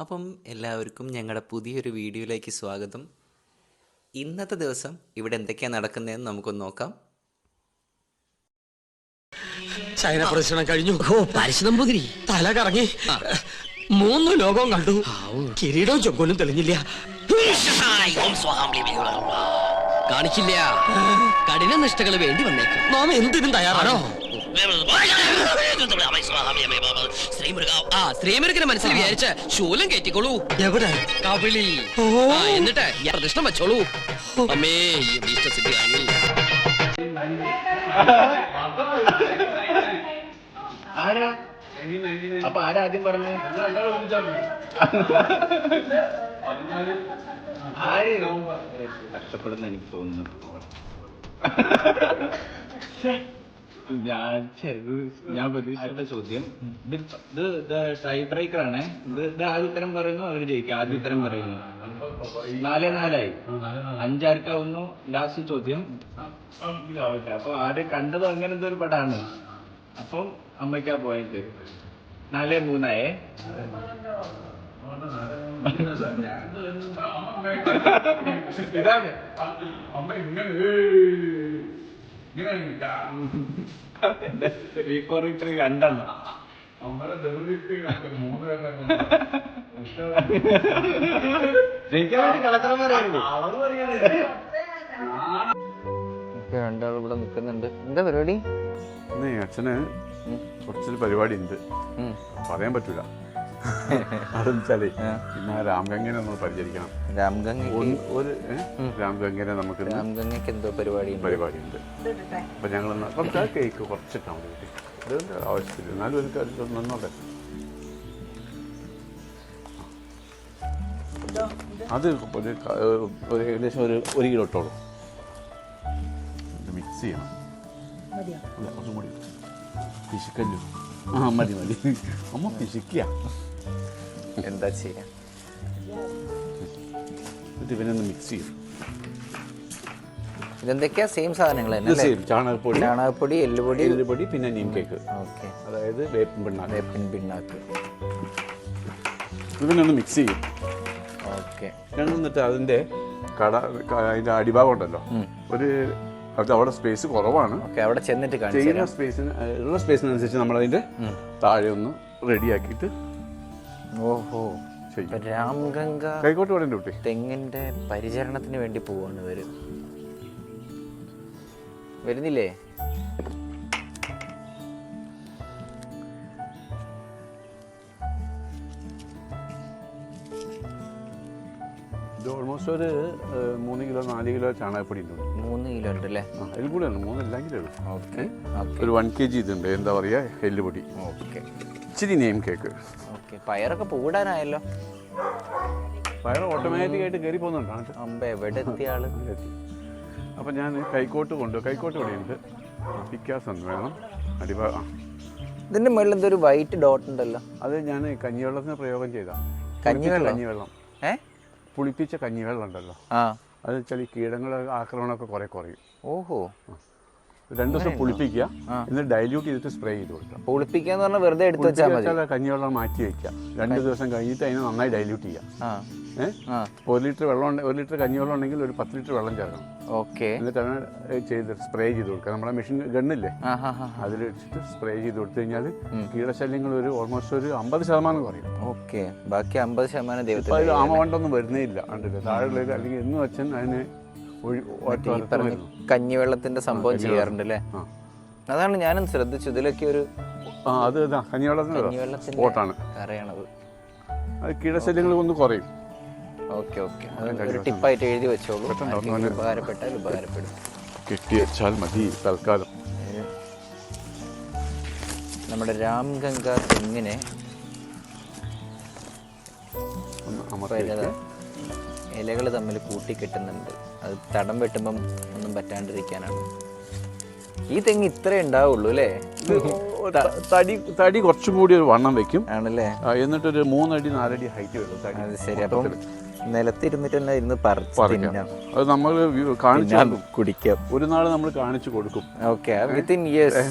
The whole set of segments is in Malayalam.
അപ്പം എല്ലാവർക്കും ഞങ്ങളുടെ പുതിയൊരു വീഡിയോയിലേക്ക് സ്വാഗതം. ഇന്നത്തെ ദിവസം ഇവിടെ എന്തൊക്കെയാണ് നടക്കുന്നതെന്ന് നമുക്കൊന്ന് നോക്കാം. ചൈന പ്രദർശനം കഴിഞ്ഞു. ഓ തല കറങ്ങി. മൂന്ന് ലോകവും കണ്ടു. കിരീടവും ചൊക്കോലും തെളിഞ്ഞില്ല. കാണിക്കില്ല കഠിന നിഷ്ഠകൾ വേണ്ടി വന്നേക്കും. നാം എന്തിനും തയ്യാറാണോ. ശ്രീമുരുകനെ മനസ്സിൽ വിചാരിച്ച് ശൂലം കയറ്റിക്കോളൂ. എവിടെ? കവിളി ഓ. ആ, എന്നിട്ട് പ്രദക്ഷിണം വെച്ചോളൂ. അമ്മേ ഈ ഇഷ്ടസിദ്ധി കാണി ആരാ? അപ്പൊ ആരാ ആദ്യം പറഞ്ഞു? ആര്? കഷ്ടപ്പെടുന്ന എനിക്ക് തോന്നുന്നു. ഞാൻ ഞാൻ പ്രതീക്ഷിച്ച ചോദ്യം. ഇത് ഇത് ഇത് ടൈ ബ്രേക്കർ ആണ്. ഇത് ഇത് ആദ്യ ഉത്തരം പറയുന്നു അവർ ജയിക്കും. ആദ്യ ഉത്തരം പറയുന്നു. നാലേ നാലായി. അഞ്ചാർക്കാവുന്നു. ലാസ്റ്റ് ചോദ്യം. അപ്പൊ ആര് കണ്ടത് അങ്ങനത്തെ ഒരു പടാണ്. അപ്പം അമ്മയ്ക്കാ പോയത് നാല് മൂന്നായേ. ഇതാണ് റീകോറിക്ടർ രണ്ടെണ്ണം ജയിക്കാൻ വേണ്ടി ഇവിടെ നിൽക്കുന്നുണ്ട് എന്താ പരിപാടി? ഇന്ന് അച്ഛന് കുറച്ചൊരു പരിപാടി ഉണ്ട് പറയാൻ പറ്റൂല. അതെന്ന് വെച്ചാലേ പിന്നെ രാംഗംഗനെ നമ്മൾ പരിചരിക്കണം. രാംഗംഗയ്ക്ക് ഒരു രാംഗംഗനെ നമുക്ക് രാംഗംഗയ്ക്ക് എന്തോ പരിപാടി പരിപാടിയുണ്ട്. അപ്പൊ ഞങ്ങൾ കുറച്ച് ആ കേക്ക് കുറച്ചിട്ടാൽ മതി. അതുകൊണ്ട് ആവശ്യത്തില്ല എന്നാലും ഒരു കാര്യം നിന്നോട്ടെ അത് ഒരു ഒരു ഏകദേശം ഒരു ഒരു കിലോ ഇട്ടോളൂ. മിക്സ് ചെയ്യണം. കുറച്ചും കൂടി പിശുക്കല്ലോ ആ മതി മതി. അമ്മ പിശിക്കുക എന്താ ചെയ്യാ? എന്നിട്ട് ഇവനൊന്ന് മിക്സ് ചെയ്യും. ഇതെന്തൊക്കെയാ? സെയിം സാധനങ്ങൾ തന്നെ same. ചാണകപ്പൊടി ചാണകപ്പൊടി എല്ലുപൊടി. എല്ലുപൊടി പിന്നെ നീം കേക്ക് ഓക്കെ. അതായത് വേപ്പിൻ പിണ്ണാക്ക്. വേപ്പിൻ പിണ്ണാക്ക്. ഇതിനൊന്ന് മിക്സ് ചെയ്യും. ഓക്കെ. ഞങ്ങൾ എന്നിട്ട് അതിന്റെ കട അതിന്റെ അടിഭാഗം ഉണ്ടല്ലോ. ഒരു അത് അവിടെ സ്പേസ് കുറവാണ്. അവിടെ ചെന്നിട്ട് ചെയ്യുന്ന സ്പേസിന് ഉള്ള സ്പേസിനനുസരിച്ച് നമ്മൾ അതിന്റെ താഴെ ഒന്ന് റെഡിയാക്കിയിട്ട് ഓഹോ. രാംഗംഗ കൈക്കോട്ട് വേണ്ട കുട്ടി? തെങ്ങിന്റെ പരിചരണത്തിന് വേണ്ടി പോവാണ് ഇവർ. വരുന്നില്ലേ? ഇത് ഓൾമോസ്റ്റ് ഒരു മൂന്ന് കിലോ നാല് കിലോ ചാണകപ്പൊടി ഉണ്ട് മൂന്ന് കിലോ ഉണ്ട് അല്ലേ? ആ അതിൽ കൂടെ ഉണ്ട് മൂന്ന് എല്ലാം കിലോ ഉണ്ട് ഓക്കെ. ഒരു വൺ കെ ജി ഇതുണ്ട്. എന്താ പറയുക എല്ലുപൊടി. ഓക്കെ. ഇച്ചിരി നെയിം കേക്ക് ഓക്കെ പയറൊക്കെ പൂടാനായല്ലോ പയർ ഓട്ടോമാറ്റിക് ആയിട്ട് കയറി പോകുന്നുണ്ട്. അമ്പ എവിടെ എത്തിയ ആൾ? അപ്പം ഞാൻ കൈക്കോട്ട് കൊണ്ട് കൈക്കോട്ട് ഇവിടെ ഉണ്ട് പിക്കാസ് ഒന്ന് വേണം. അടിഭാ ഇതിന്റെ മുകളിൽ എന്തൊരു വൈറ്റ് ഡോട്ട് ഉണ്ടല്ലോ. അത് ഞാൻ കഞ്ഞിവെള്ളത്തിന് പ്രയോഗം ചെയ്ത. കഞ്ഞിവെള്ളം? കഞ്ഞിവെള്ളം. ഏ? പുളിപ്പിച്ച കഞ്ഞിവെള്ളമുണ്ടല്ലോ. അത് വെച്ചാൽ ഈ കീടങ്ങളുടെ ആക്രമണമൊക്കെ കുറേ കുറയും. ഓഹോ. രണ്ടു ദിവസം പുളിപ്പിക്കുക. എന്നിട്ട് ഡൈല്യൂട്ട് ചെയ്തിട്ട് സ്പ്രേ ചെയ്ത് കൊടുക്കുക. പൊളിപ്പിക്കാന്ന് പറഞ്ഞാൽ വെറുതെ എടുത്ത് വെച്ചാൽ മതി. കഞ്ഞിവെള്ളം മാറ്റി വെക്കുക. രണ്ട് ദിവസം കഴിഞ്ഞിട്ട് അതിനെ നന്നായി ഡൈല്യൂട്ട് ചെയ്യുക. ഏഹ് ഒരു ലിറ്റർ വെള്ളം ഒരു ലിറ്റർ കഞ്ഞിവെള്ളം ഉണ്ടെങ്കിൽ ഒരു പത്ത് ലിറ്റർ വെള്ളം ചേർക്കണം. ഓക്കെ. എന്നിട്ടാണ് ചെയ്ത് സ്പ്രേ ചെയ്ത് കൊടുക്കുക. നമ്മുടെ മെഷീൻ ഗണ്ണില്ലേ? വെച്ചിട്ട് സ്പ്രേ ചെയ്ത് കൊടുത്തു കഴിഞ്ഞാൽ കീടശല്യങ്ങൾ ഒരു ഓൾമോസ്റ്റ് ഒരു അമ്പത് ശതമാനം കുറയും. ഓക്കെ. ബാക്കി അമ്പത് ശതമാനം ദൈവത്തിൽ ആമവണ്ടൊന്നും വരുന്നേ ഇല്ല കണ്ടില്ല? താഴെയുള്ളത് അല്ലെങ്കിൽ എന്നും അച്ഛൻ അതിന് കഞ്ഞിവെള്ളത്തിന്റെ സംഭവം ചെയ്യാറുണ്ട് അല്ലേ? അതാണ് ഞാനും ശ്രദ്ധിച്ചു ഇതിലൊക്കെ ഒരു അത് കഞ്ഞിവെള്ളത്തിന് കഞ്ഞിവെള്ളത്തിന് കഞ്ഞിവെള്ളത്തിന്റെ കറയാണത്. അത് കീടശല്യങ്ങൾ ഒന്ന് കുറയും. Okay okay. ഒരു ടിപ്പായിട്ട് എഴുതി വെച്ചോളൂ. ഉപകാരപ്പെട്ടാൽ ഉപകാരപ്പെടും. കെട്ടി വെച്ചാൽ മതി തൽക്കാലം. നമ്മുടെ രാംഗംഗ തെങ്ങിനെ ഒന്ന് ഇപ്പൊ ഇലകൾ തമ്മിൽ കൂട്ടി കെട്ടുന്നുണ്ട് അത് തടം വെട്ടുമ്പം ഒന്നും പറ്റാണ്ടിരിക്കാനാണ്. ഈ തെങ്ങ് ഇത്രേ ഉണ്ടാവുള്ളൂ അല്ലേ? തടി തടി കുറച്ചും കൂടി ഒരു വണ്ണം വെക്കും. ആണല്ലേ? എന്നിട്ടൊരു മൂന്നടി നാലടി ഹൈറ്റ് വരും ശരി. അപ്പം നിലത്തിരുന്നിട്ട് തന്നെ ഇരുന്ന് പറിച്ച്. അത് നമ്മൾ കാണിച്ചു കൊടുക്കും. കുടിക്കാം. ഒരു നാൾ നമ്മൾ കാണിച്ചു കൊടുക്കും. ഓക്കെ വിത്തിൻ ഇയേഴ്സ്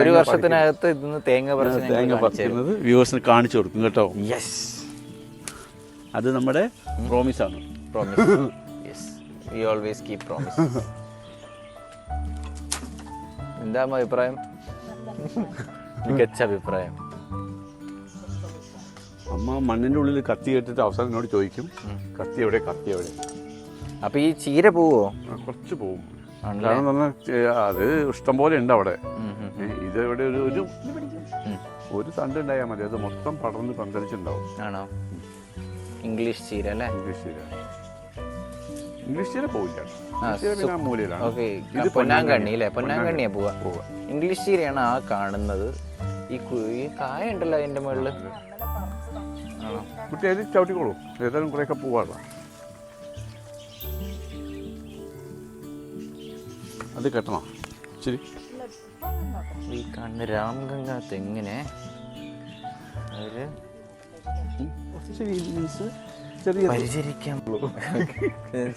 ഒരു വർഷത്തിനകത്ത് ഇന്ന് തേങ്ങ പറിച്ച് തേങ്ങ പറിക്കുന്നത് വ്യൂവേഴ്സിന് കാണിച്ചു കൊടുക്കും കേട്ടോ. യെസ് അത് നമ്മുടെ പ്രോമിസ് ആണ്. Promise yes we always keep promise എന്താ അഭിപ്രായം? മികച്ച അഭിപ്രായം. അമ്മ മണ്ണിന്റെ ഉള്ളിൽ കത്തി കേട്ടിട്ട് അവസാനം എന്നോട് ചോദിക്കും കത്തി എവിടെ? കത്തി എവിടെ? അപ്പൊ ഈ ചീര പോവോ? കുറച്ച് പോവും? കാരണം പറഞ്ഞാൽ അത് ഇഷ്ടം പോലെ ഉണ്ട് അവിടെ. ഇത് ഇവിടെ ഒരു ഒരു ഒരു തണ്ട് ഉണ്ടായാൽ മതി. അത് മൊത്തം പടർന്ന് പന്തലിച്ചുണ്ടാവും ആണോ? ഇംഗ്ലീഷ് ചീര അല്ലേ? ഇംഗ്ലീഷ് ചീര. ഇംഗ്ലീഷ് ചീര പോവില്ല. പൊന്നാങ്കണ്ണി. അല്ലേ പൊന്നാങ്കണ്ണിയാ പോവാ പോവുക. ഇംഗ്ലീഷ് ചീരയാണ് ആ കാണുന്നത്. ഈ ഈ കായ ഉണ്ടല്ലോ അതിന്റെ മുകളിൽ കുട്ടി അതിൽ ചവിട്ടിക്കോളൂ. ഏതായാലും കുറേയൊക്കെ പോവാണ് അത് കെട്ടണം. ശരി. ഈ കാണുന്ന രാംഗംഗ തെങ്ങിനെ. അവർ ശരി മീൻസ് ചെറിയ പരിചരിക്കാൻ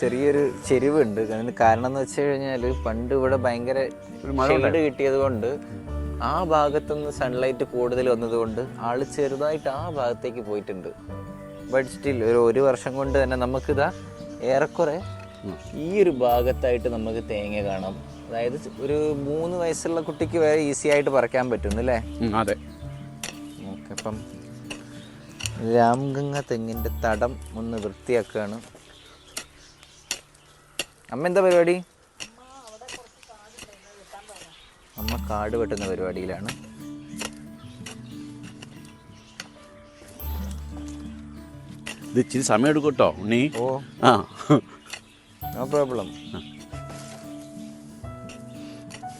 ചെറിയൊരു ചെരിവുണ്ട്. കാരണം എന്ന് വെച്ച് കഴിഞ്ഞാൽ പണ്ട് ഇവിടെ ഭയങ്കര ഷെയ്ഡ് കിട്ടിയത് കൊണ്ട് ആ ഭാഗത്തുനിന്ന് സൺലൈറ്റ് കൂടുതൽ വന്നതുകൊണ്ട് ആൾ ചെറുതായിട്ട് ആ ഭാഗത്തേക്ക് പോയിട്ടുണ്ട്. ബട്ട് സ്റ്റിൽ ഒരു ഒരു വർഷം കൊണ്ട് തന്നെ നമുക്കിതാ ഏറെക്കുറെ ഈ ഒരു ഭാഗത്തായിട്ട് നമുക്ക് തേങ്ങ കാണാം. അതായത് ഒരു മൂന്ന് വയസ്സുള്ള കുട്ടിക്ക് വരെ ഈസി ആയിട്ട് പറിക്കാൻ പറ്റുന്നു അല്ലേ? അതെ. ഓക്കെ അപ്പം രാംഗംഗ തെങ്ങിന്റെ തടം ഒന്ന് വൃത്തിയാക്കുകയാണ് അമ്മ എന്താ പരിപാടി? അമ്മ കാട് വെട്ടുന്ന പരിപാടിയിലാണ്. ഇത് ഇച്ചിരി സമയം എടുക്കും കേട്ടോ ഉണ്ണി. ഓ. ആ. നോ പ്രോബ്ലം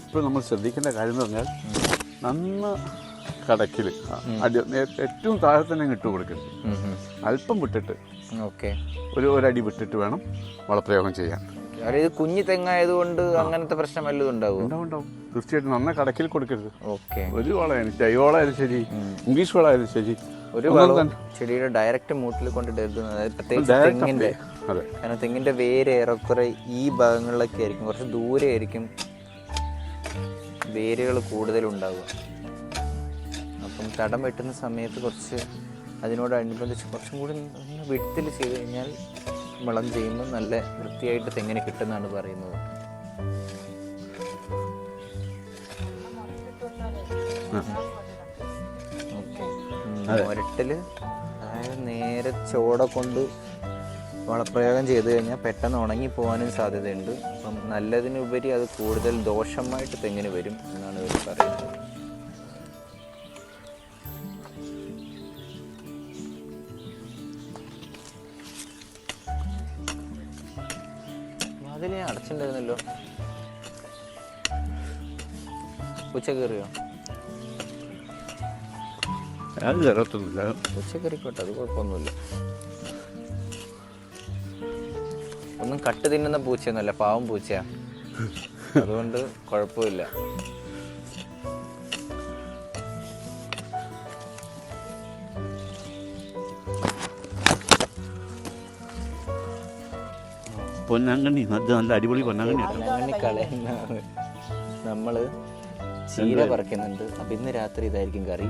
ഇപ്പോൾ നമ്മൾ ശ്രദ്ധിക്കേണ്ട കാര്യം എന്ന് പറഞ്ഞാൽ നന്ന കടക്കിൽ അടി ഏറ്റവും താഴെ തന്നെ ഇട്ട് കൊടുക്കരുത്. അല്പം വിട്ടിട്ട് ഓക്കെ ഒരു ഒരടി വിട്ടിട്ട് വേണം വളപ്രയോഗം ചെയ്യാൻ. ഇത് കുഞ്ഞു തെങ്ങായതുകൊണ്ട് അങ്ങനത്തെ പ്രശ്നം വല്ലതും ഉണ്ടാവും? ഉണ്ടാവും തീർച്ചയായിട്ടും. നന്ന കടക്കിൽ കൊടുക്കരുത്. ഓക്കെ. ഒരു വളമായാലും ജൈവവളമായാലും ശരി ഇംഗ്ലീഷ് വളമായാലും ശരി. ഒരു വളം വളവും ചെടിയുടെ ഡയറക്റ്റ് മൂട്ടിൽ കൊണ്ടിടരുത്. അതായത് പ്രത്യേകിച്ച് തെങ്ങിന്റെ. കാരണം തെങ്ങിന്റെ വേര് ഏറെക്കുറെ ഈ ഭാഗങ്ങളിലൊക്കെ ആയിരിക്കും. കുറച്ച് ദൂരെ ആയിരിക്കും വേരുകൾ കൂടുതലുണ്ടാവുക. അപ്പം തടം വെട്ടുന്ന സമയത്ത് കുറച്ച് അതിനോടനുബന്ധിച്ച് കുറച്ചും കൂടി വിടത്തിൽ ചെയ്ത് കഴിഞ്ഞാൽ വളം ചെയ്യുമ്പോൾ നല്ല വൃത്തിയായിട്ട് തെങ്ങിന് കിട്ടുമെന്നാണ് പറയുന്നത്. ഒരട്ടിൽ അതായത് നേരെ ചോട കൊണ്ട് വളപ്രയോഗം ചെയ്ത് കഴിഞ്ഞാൽ പെട്ടെന്ന് ഉണങ്ങി പോകാനും സാധ്യതയുണ്ട്. അപ്പം നല്ലതിനുപരി അത് കൂടുതൽ ദോഷമായിട്ട് തെങ്ങിന് വരും. അതിനെ അടച്ചിട്ടുണ്ടായിരുന്നല്ലോ ഉച്ച കയറിയോ? അത് കയറത്തൊന്നുമില്ല. ഉച്ച കയറിക്കോട്ടെ അത് കുഴപ്പമൊന്നുമില്ല. ഒന്നും കട്ട് തിന്നുന്ന പൂച്ചയൊന്നുമല്ല പാവം പൂച്ചയാ. അതുകൊണ്ട് കുഴപ്പമില്ല. പൊന്നാങ്കണ്ണി. അത് നല്ല അടിപൊളി പൊന്നാങ്കണ്ണി നമ്മൾ ചീര പറിക്കുന്നുണ്ട്. അപ്പം ഇന്ന് രാത്രി ഇതായിരിക്കും കറി.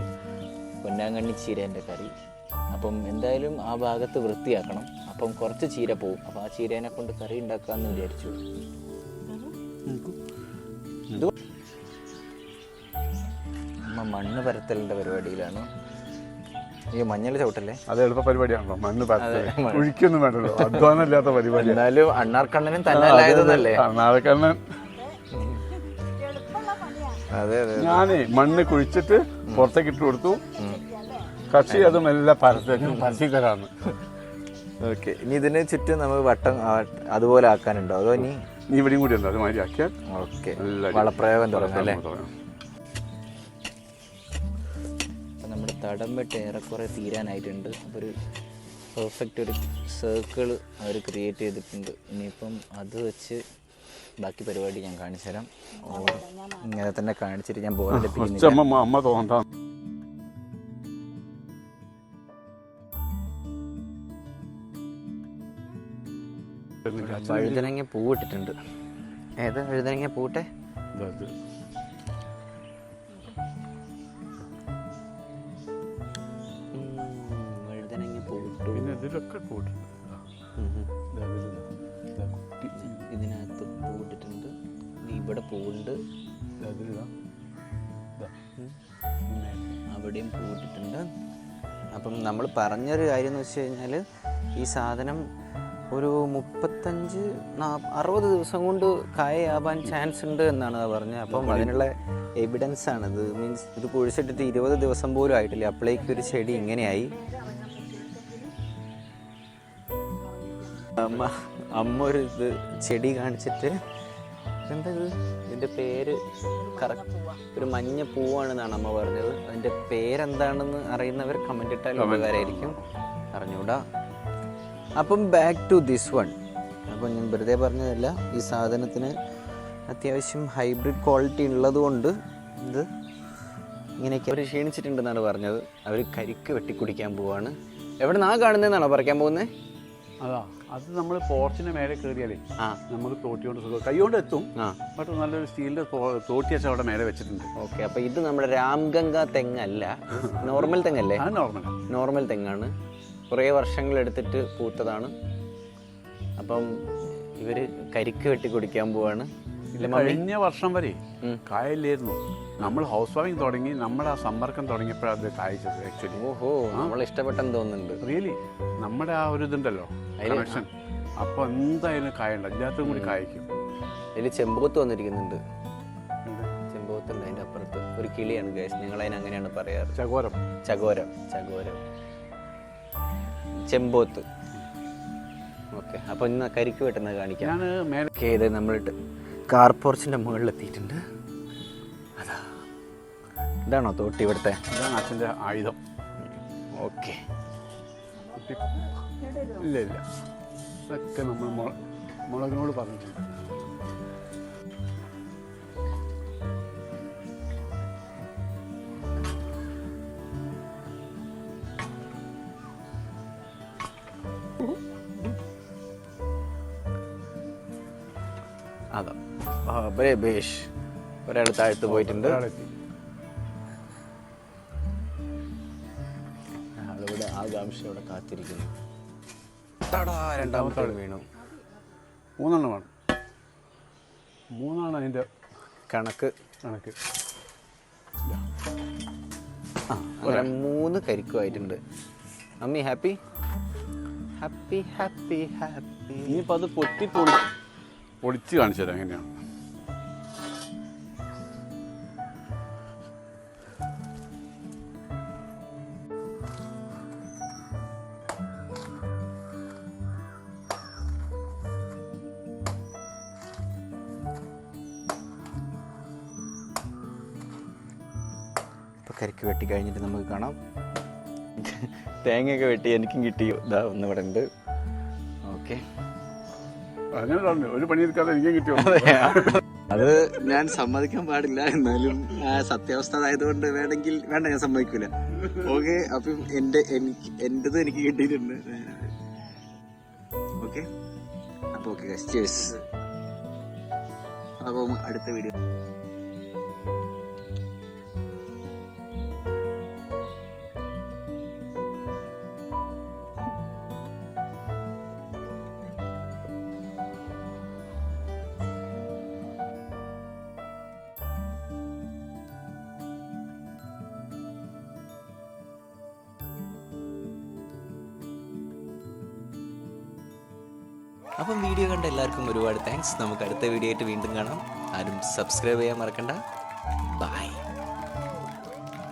പൊന്നാങ്കണ്ണി ചീരേന്റെ കറി. അപ്പം എന്തായാലും ആ ഭാഗത്ത് വൃത്തിയാക്കണം. അപ്പം കുറച്ച് ചീര പോവും. അപ്പം ആ ചീരേനെ കൊണ്ട് കറി ഉണ്ടാക്കാമെന്ന് വിചാരിച്ചു. നമ്മ അമ്മ മണ്ണ് പരത്തലിന്റെ പരിപാടിയിലാണ്. ഈ മഞ്ഞൾ ചവിട്ടല്ലേ? അത് എളുപ്പ പരിപാടിയാണല്ലോ. മണ്ണ്. കുഴിക്കൊന്നും വേണ്ടല്ലോ. അധ്വാനമില്ലാത്ത പരിപാടി എന്നാലും അണ്ണാർക്കണ്ണനും തന്നല്ലായതെന്നല്ലേ അണ്ണാർക്കണ്ണൻ. അതെ അതെ ഞാനേ മണ്ണ് കുഴിച്ചിട്ട് പുറത്തേക്ക് ഇട്ട് കൊടുത്തു. കക്ഷി അതും എല്ലാ പരസ്യം പരസ്യക്കാരാണ് ഓക്കെ ഇനി ഇതിന് ചുറ്റും നമുക്ക് വട്ടം അതുപോലെ ആക്കാനുണ്ടോ? അതോ ഇനി? ഇവിടെയും കൂടി ഉണ്ട്? അതുമാതിരി ആക്കിയാൽ ഓക്കെ. വളപ്രയോഗം തുടങ്ങാം അല്ലേ? തടം വെട്ട് ഏറെക്കുറെ തീരാനായിട്ടുണ്ട്. അപ്പോൾ ഒരു പെർഫെക്റ്റ് ഒരു സർക്കിൾ അവർ ക്രിയേറ്റ് ചെയ്തിട്ടുണ്ട്. ഇനിയിപ്പം അത് വെച്ച് ബാക്കി പരിപാടി ഞാൻ കാണിച്ചു തരാം. ഇങ്ങനെ തന്നെ കാണിച്ചിട്ട് ഞാൻ ബോറടിപ്പിക്കുന്നില്ല അമ്മ അമ്മ തോന്നാം വഴുതനങ്ങ പൂവിട്ടിട്ടുണ്ട്. ഏതാ വഴുതനങ്ങ പൂട്ടെ അതിലൊക്കെ കൂട്ടുണ്ട് ഇതിനകത്ത് ഇവിടെ പോയിട്ടുണ്ട്. അവിടെയും പൂവിട്ടിട്ടുണ്ട് അപ്പം നമ്മൾ പറഞ്ഞൊരു കാര്യം എന്ന് വെച്ച് കഴിഞ്ഞാൽ ഈ സാധനം ഒരു മുപ്പത്തഞ്ച് അറുപത് ദിവസം കൊണ്ട് കായയാവാൻ ചാൻസ് ഉണ്ട് എന്നാണ് പറഞ്ഞത്. അപ്പം അതിനുള്ള എവിഡൻസ് ആണ് ഇത് മീൻസ് ഇത് കുഴിച്ചിട്ടിട്ട് ഇരുപത് ദിവസം പോലും ആയിട്ടില്ല. അപ്പോഴേക്കൊരു ഒരു ചെടി ഇങ്ങനെയായി. അമ്മ അമ്മ ഒരു ഇത് ചെടി കാണിച്ചിട്ട് എന്താ ഇത്? ഇതിന്റെ പേര് കറക്റ്റ് ഒരു മഞ്ഞ പൂവാണെന്നാണ് അമ്മ പറഞ്ഞത്. അതിന്റെ പേരെന്താണെന്ന് അറിയുന്നവർ കമന്റ് ഇട്ടാൽ ഉപകാരമായിരിക്കും. അറിഞ്ഞൂടാ. അപ്പം ബാക്ക് ടു ദിസ് വൺ അപ്പം ഞാൻ വെറുതെ പറഞ്ഞതല്ല ഈ സാധനത്തിന് അത്യാവശ്യം ഹൈബ്രിഡ് ക്വാളിറ്റി ഉള്ളത് കൊണ്ട് ഇത് ഇങ്ങനെയൊക്കെ അവർ ക്ഷീണിച്ചിട്ടുണ്ടെന്നാണ് പറഞ്ഞത്. അവർ കരിക്ക് വെട്ടിക്കുടിക്കാൻ പോവാണ്. എവിടെ നിന്നാ കാണുന്നതെന്നാണോ പറിക്കാൻ പോകുന്നത് അതാ. അത് നമ്മൾ പോർച്ചിന്റെ മേലെ കയറിയാലേ നമ്മൾ നമുക്ക് തോട്ടി കൊണ്ട് കൈ കൊണ്ട് എത്തും ബട്ട് നല്ലൊരു സ്റ്റീലിന്റെ തോട്ടി വെച്ചാൽ അവിടെ മേലെ വെച്ചിട്ടുണ്ട്. ഓക്കെ അപ്പൊ ഇത് നമ്മുടെ രാംഗംഗ തെങ്ങല്ല. നോർമൽ തെങ്ങല്ലേ? നോർമൽ. നോർമൽ തെങ്ങാണ്. കുറേ വർഷങ്ങൾ എടുത്തിട്ട് പൂത്തതാണ്. അപ്പം ഇവർ കരിക്ക് വെട്ടി കുടിക്കാൻ പോവാണ്. കഴിഞ്ഞ വർഷം വരെ. കായല്ലായിരുന്നു. നമ്മൾ ഹൗസ് വാമിങ് തുടങ്ങി നമ്മൾ ആ സമ്പർക്കം തുടങ്ങിയപ്പോഴാണ് അത് കായ്ച്ചത് ആക്ച്വലി ഓഹോ നമ്മൾ ഇഷ്ടപ്പെട്ടെന്ന് തോന്നുന്നുണ്ട്. റിയലി നമ്മുടെ ആ ഒരു ഇതുണ്ടല്ലോ കണക്ഷൻ അപ്പൊ എന്തായാലും കായുണ്ട് എല്ലാത്തും കൂടി കായ്ക്കും. ഇതിൽ ചെമ്പോത്ത് വന്നിരിക്കുന്നുണ്ട്. ചെമ്പോത്തുണ്ട് അതിന്റെ അപ്പുറത്ത്. ഒരു കിളിയാണ് ഗേസ് നിങ്ങൾ അതിന് അങ്ങനെയാണ് പറയാറ്. ചകോരം. ചകോരം ചകോരം. ചെമ്പോത്ത് ഓക്കെ അപ്പോൾ ഇന്ന് കരിക്ക് വെട്ടുന്നത് കാണിക്കാം. ഞാൻ മേലെ പോർച്ചിന്റെ മുകളിലെത്തിയിട്ടുണ്ട്. അതാ ഇതാണോ തോട്ടി ഇവിടുത്തെ? ഇതാണ് അച്ഛന്റെ ആയുധം. ഓക്കെ. ഇല്ല ഇല്ല. ഇതൊക്കെ നമ്മൾ മുള- മുളകിനോട് പറഞ്ഞിട്ടുണ്ട്. അതാ. ആ ബേ ബേഷ് ഒരാൾ താഴ്ത്ത് പോയിട്ടുണ്ട്. ആകാംക്ഷയോടെ കാത്തിരിക്കുന്നു. തടാ, രണ്ടാമത്തെ ആൾ വീണു. മൂന്നെണ്ണം വേണം. മൂന്നാണ് അതിന്റെ കണക്ക് കണക്ക്. ആ അങ്ങനെ മൂന്ന് കരിക്കുമായിട്ടുണ്ട്. അമ്മി ഹാപ്പി? Happy happy happy. ഇനിയിപ്പോൾ അത് പൊട്ടി പൊളി പൊളിച്ച് കാണിച്ചു തരാം എങ്ങനെയാണ് കരിക്ക് വെട്ടി കഴിഞ്ഞിട്ട് നമുക്ക് കാണാം. തേങ്ങയൊക്കെ വെട്ടി എനിക്കും കിട്ടി. ഇതാ ഒന്ന് ഇവിടെ ഉണ്ട്. ഓക്കെ. അങ്ങനെ ഒരു പണിയെടുക്കാതെ എനിക്കും കിട്ടിയോ അത്. ഞാൻ സമ്മതിക്കാൻ പാടില്ല. എന്നാലും ആ, സത്യാവസ്ഥ ആയതുകൊണ്ട് വേണമെങ്കിൽ വേണ്ട ഞാൻ സമ്മതിക്കൂല. ഓക്കെ അപ്പം എന്റെ എനിക്ക് എന്റെത് എനിക്ക് കിട്ടിയിട്ടുണ്ട്. ഓക്കെ. അപ്പോൾ ഓക്കെ ചേഴ്സ് അപ്പം അടുത്ത വീഡിയോ അപ്പം വീഡിയോ കണ്ട എല്ലാവർക്കും ഒരുപാട് താങ്ക്സ് നമുക്ക് അടുത്ത വീഡിയോ ആയിട്ട് വീണ്ടും കാണാം. ആരും സബ്സ്ക്രൈബ് ചെയ്യാൻ മറക്കണ്ട. ബൈ